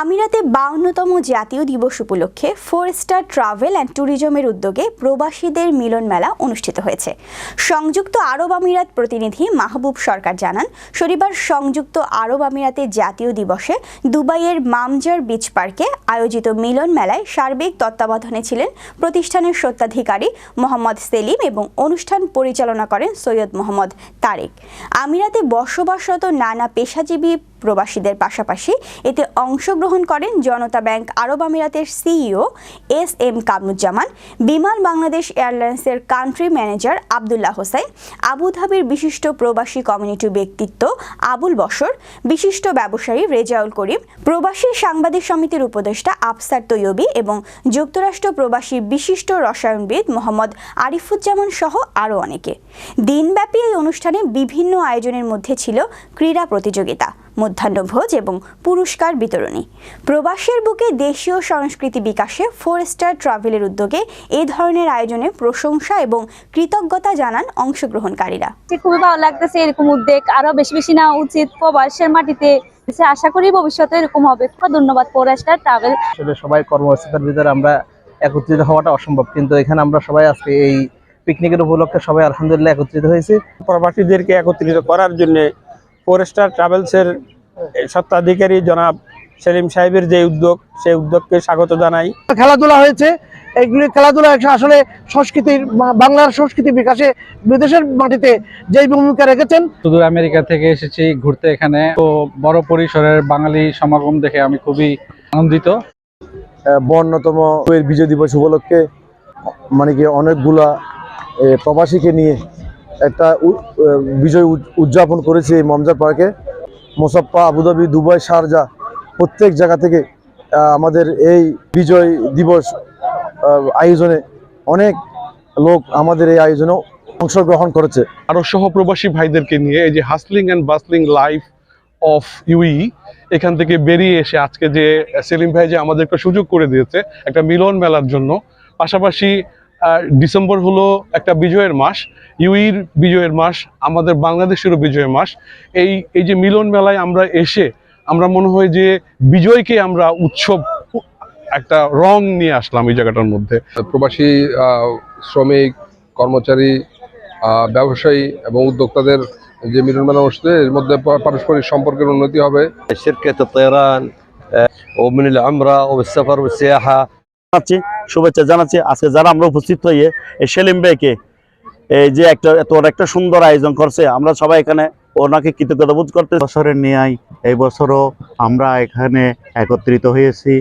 আমিরাতে বাউন্নতম জাতীয় দিবস উপলক্ষে ফোর স্টার ট্রাভেল অ্যান্ড ট্যুরিজমের উদ্যোগে প্রবাসীদের মিলন মেলা অনুষ্ঠিত হয়েছে। সংযুক্ত আরব আমিরাত প্রতিনিধি মাহবুব সরকার জানান, শনিবার সংযুক্ত আরব আমিরাতে জাতীয় দিবসে দুবাইয়ের মামজার বিচ পার্কে আয়োজিত মিলন মেলায় সার্বিক তত্ত্বাবধানে ছিলেন প্রতিষ্ঠানের স্বত্বাধিকারী মোহাম্মদ সেলিম এবং অনুষ্ঠান পরিচালনা করেন সৈয়দ মোহাম্মদ তারেক। আমিরাতে বসবাসরত নানা পেশাজীবী প্রবাসীদের পাশাপাশি এতে অংশগ্রহণ করেন জনতা ব্যাংক আরব আমিরাতের CEO S M Kamruzzaman, Biman Bangladesh এয়ারলাইন্সের কান্ট্রি ম্যানেজার আবদুল্লাহ হোসেন, আবুধাবির বিশিষ্ট প্রবাসী কমিউনিটি ব্যক্তিত্ব আবুল বসর বিশিষ্ট ব্যবসায়ী রেজাউল করিম, প্রবাসী সাংবাদিক সমিতির উপদেষ্টা আফসার তৈয়বী এবং যুক্তরাষ্ট্র প্রবাসী বিশিষ্ট রসায়নবিদ মোহাম্মদ আরিফুজ্জামান সহ আরও অনেকে। দিনব্যাপী এই অনুষ্ঠানে বিভিন্ন আয়োজনের মধ্যে ছিল ক্রীড়া প্রতিযোগিতা। মধ্যাহ্নভোজ এবং পুরস্কার বিতরণী। প্রবাসের বুকে দেশীয় সংস্কৃতি বিকাশে ফোর স্টার ট্রাভেলের উদ্যোগে এই ধরনের আয়োজনে প্রশংসা এবং কৃতজ্ঞতা জানান অংশগ্রহণকারীরা। খুবই ভালো লাগতেছে এরকম উদ্যোগ। আরও বেশি বেশি নেওয়া উচিত প্রবাসের মাটিতে। আশা করি ভবিষ্যতে এরকম হবে। খুব ধন্যবাদ ফোরেস্টার ট্রাভেল। আসলে সবাই কর্মব্যস্ততার ভিতরে আমরা একত্রিত হওয়াটা অসম্ভব। কিন্তু এখানে আমরা সবাই আজকে এই পিকনিকের উপলক্ষে সবাই আলহামদুলিল্লাহ একত্রিত হয়েছি। প্রবাসীদেরকে একত্রিত করার জন্য ফোর স্টার ট্রাভেলসের সত্ত্বাধিকারী জনাব সেলিম সাহেবের যে উদ্যোগ সেই উদ্যোগকে স্বাগত জানাই। খেলাধুলা হয়েছে। এইগুলি খেলাধুলা আসলে সংস্কৃতির বাংলার সংস্কৃতি বিকাশে বিদেশের মাটিতে যেই ভূমিকা রেখেছেন। শুধু আমেরিকা থেকে এসেছি ঘুরতে এখানে। তো বড় পরিসরের বাঙালি সমাগম দেখে আমি খুবই আনন্দিত। বন্যতম বিজয় দিবস উপলক্ষে মানে কি অনেকগুলা এ, প্রবাসীকে নিয়ে একটা বিজয় উদযাপন করেছে এই মমজা পার্কে। মোসাপ্পা, আবুধাবি, দুবাই, শারজা প্রত্যেক জায়গা থেকে আমাদের এই বিজয় দিবস আয়োজনে অনেক লোক আমাদের এই আয়োজনেও অংশগ্রহণ করেছে। আরও সহপ্রবাসী ভাইদেরকে নিয়ে এই যে hustling and bustling life of UAE এখান থেকে বেরিয়ে এসে আজকে যে সেলিম ভাই যে আমাদেরকে সুযোগ করে দিয়েছে একটা মিলন মেলার জন্য, পাশাপাশি ডিসেম্বর হলো একটা বিজয়ের মাস ইউইর বিজয়ের মাস আমাদের বাংলাদেশেরও বিজয়ের মাস এই এই যে মিলন মেলায় আমরা এসে আমরা মনে হয় যে বিজয়কে আমরা উৎসব একটা রং নিয়ে আসলাম এই জায়গাটার মধ্যে প্রবাসী আহ, শ্রমিক কর্মচারী আহ, ব্যবসায়ী এবং উদ্যোক্তাদের যে মিলন মেলা অনুষ্ঠিত এর মধ্যে পা- পারস্পরিক সম্পর্কের উন্নতি হবে شركة الطيران آه، ومن العمرة والسفر والسياحة জানাচ্ছি, শুভেচ্ছা জানাচ্ছি। আজকে যারা আমরা উপস্থিত হইয়ে এই সেলিম ভাইকে এই যে একটা এত একটা সুন্দর আয়োজন করছে, আমরা সবাই এখানে ওনাকে কৃতজ্ঞতা বোধ করতে বছরের ন্যায় এই বছরও আমরা এখানে একত্রিত হয়েছি।